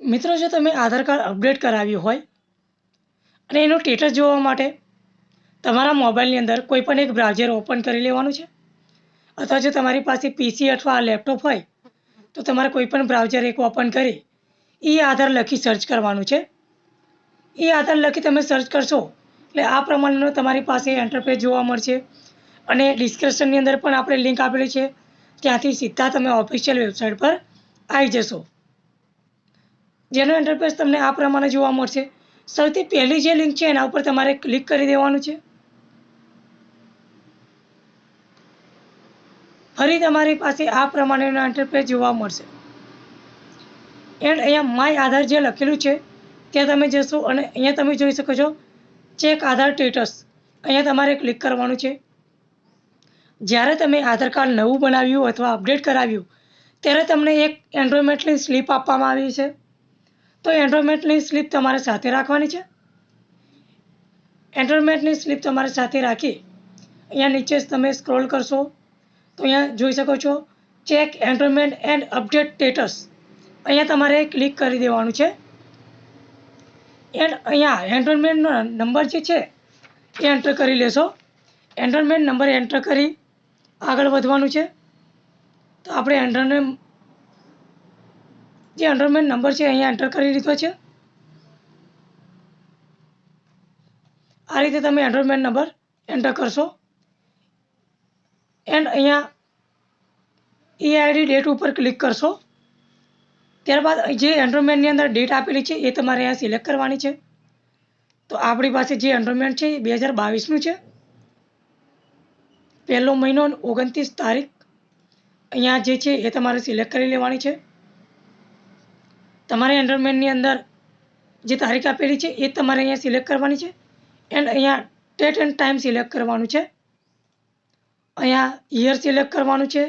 મિત્રો, જો તમે આધાર કાર્ડ અપડેટ કરાવ્યું હોય અને એનું સ્ટેટસ જોવા માટે તમારા મોબાઈલની અંદર કોઈ પણ એક બ્રાઉઝર ઓપન કરી લેવાનું છે અથવા જો તમારી પાસે પીસી અથવા લેપટોપ હોય તો તમારે કોઈ પણ બ્રાઉઝર એક ઓપન કરી એ આધાર લખી સર્ચ કરવાનું છે. એ આધાર લખી તમે સર્ચ કરશો. એટલે આ પ્રમાણેનો તમારી પાસે એન્ટરપેજ જોવા મળશે. અને ડિસ્ક્રિપ્શનની અંદર પણ આપણે લિંક આપેલી છે. ત્યાંથી સીધા તમે ઓફિશિયલ વેબસાઇટ પર આવી જશો. જેનો એન્ટરપ્રાઇઝ તમને આ પ્રમાણે જોવા મળશે. સૌથી પહેલી જે લિંક છે એના ઉપર તમારે ક્લિક કરી દેવાનું છે. ફરી તમારી પાસે આ પ્રમાણેનો ઇન્ટરફેસ જોવા મળશે. એન્ડ અહીંયા માય આધાર જે લખેલું છે ત્યાં તમે જશો અને અહીંયા તમે જોઈ શકો છો ચેક આધાર સ્ટેટસ અહીંયા તમારે ક્લિક કરવાનું છે. જ્યારે તમે આધાર કાર્ડ નવું બનાવ્યું અથવા અપડેટ કરાવ્યું, ત્યારે તમને એક એન્ડ્રોમેન્ટની સ્લીપ આપવામાં આવી છે. તો એન્ડ્રોમેન્ટની સ્લીપ તમારે સાથે રાખવાની છે. એન્ડ્રોમેન્ટની સ્લીપ તમારે સાથે રાખી, અહીંયા નીચે તમે સ્ક્રોલ કરશો. તો અહીંયા જોઈ શકો છો check enrolment and update status અહીંયા તમારે ક્લિક કરી દેવાનું છે. એન્ડ અહીંયા એન્ટરમેન્ટનો નંબર જે છે, એ એન્ટર કરી લેશો. એન્ટરમેન્ટ નંબર એન્ટર કરી આગળ વધવાનું છે. તો આપણે એન્ડ્રોમેન્ટ જે એન્ટરમેન્ટ નંબર છે, અહીંયા એન્ટર કરી લીધો છે. આ રીતે તમે એન્ટરમેન્ટ નંબર એન્ટર કરશો. એન્ડ અહીંયા ઈઆઈડી ડેટ ઉપર ક્લિક કરશો. ત્યારબાદ જે એન્ડ્રોમેન્ટની અંદર ડેટ આપેલી છે એ તમારે અહીંયા સિલેક્ટ કરવાની છે. તો આપણી પાસે જે એન્ડ્રોમેન્ટ છે એ બે હજાર બાવીસનું છે. પહેલો મહિનો ઓગણત્રીસ તારીખ અહીંયા જે છે એ તમારે સિલેક્ટ કરી લેવાની છે. તમારે એન્ડ્રોમેન્ટની અંદર જે તારીખ આપેલી છે એ તમારે અહીંયા સિલેક્ટ કરવાની છે. એન્ડ અહીંયા ડેટ એન્ડ ટાઈમ સિલેક્ટ કરવાનું છે. અહીંયા યર સિલેક્ટ કરવાનું છે.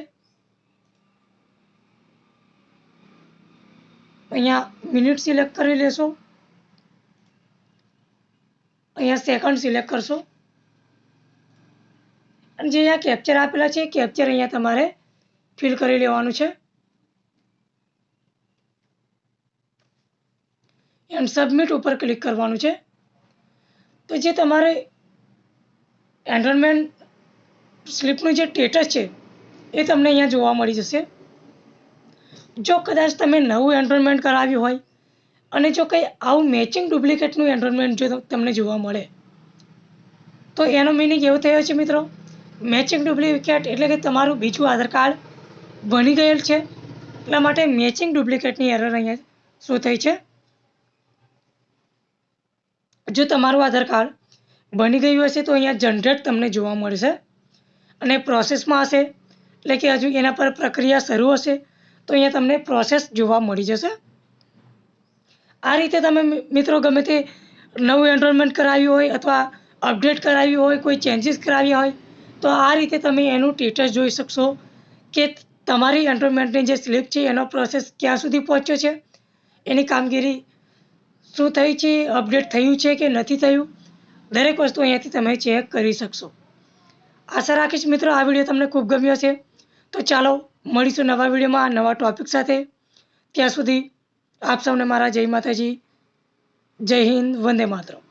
અહીંયા મિનિટ સિલેક્ટ કરી લેશો. અહીંયા સેકન્ડ સિલેક્ટ કરશો. અને જે અહીંયા કેપ્ચર આપેલા છે કેપ્ચર અહીંયા તમારે ફિલ કરી લેવાનું છે. એન્ડ સબમિટ ઉપર ક્લિક કરવાનું છે. તો જે તમારે એનરોલમેન્ટ સ્લીપનું જે સ્ટેટસ છે, એ તમને અહીંયા જોવા મળી જશે. જો કદાચ તમે નવું એનરોલમેન્ટ કરાવ્યું હોય અને જો કંઈ આવું મેચિંગ ડુપ્લિકેટનું એનરોલમેન્ટ જો તમને જોવા મળે, તો એનો મિનિંગ એવો થયો છે મિત્રો મેચિંગ ડુપ્લિકેટ એટલે કે તમારું બીજું આધાર કાર્ડ બની ગયેલ છે. એટલા માટે મેચિંગ ડુપ્લિકેટની એરર અહીંયા શું થઈ છે? જો તમારું આધાર કાર્ડ બની ગયું હશે તો અહીંયા જનરેટ તમને જોવા મળશે અને પ્રોસેસમાં હશે, એટલે કે હજુ એના પર પ્રક્રિયા શરૂ હશે તો અહીંયા તમને પ્રોસેસ જોવા મળી જશે. આ રીતે તમે મિત્રો ગમે તે નવું એનરોલમેન્ટ કરાવ્યું હોય અથવા અપડેટ કરાવ્યું હોય, કોઈ ચેન્જીસ કરાવ્યા હોય, તો આ રીતે તમે એનું સ્ટેટસ જોઈ શકશો કે તમારી એનરોલમેન્ટની જે સ્લીપ છે એનો પ્રોસેસ ક્યાં સુધી પહોંચ્યો છે, એની કામગીરી શું થઈ છે અપડેટ થયું છે કે નથી થયું, દરેક વસ્તુ અહીંયાથી તમે ચેક કરી શકશો. આશા રાખીશ મિત્રો આ વીડિયો તમને ખૂબ ગમ્યો હશે. તો ચાલો મળીશું નવા વિડીયોમાં નવા ટોપિક સાથે. ત્યાં સુધી આપ સૌને મારા જય માતાજી. જય હિન્દ, વંદે માતરમ.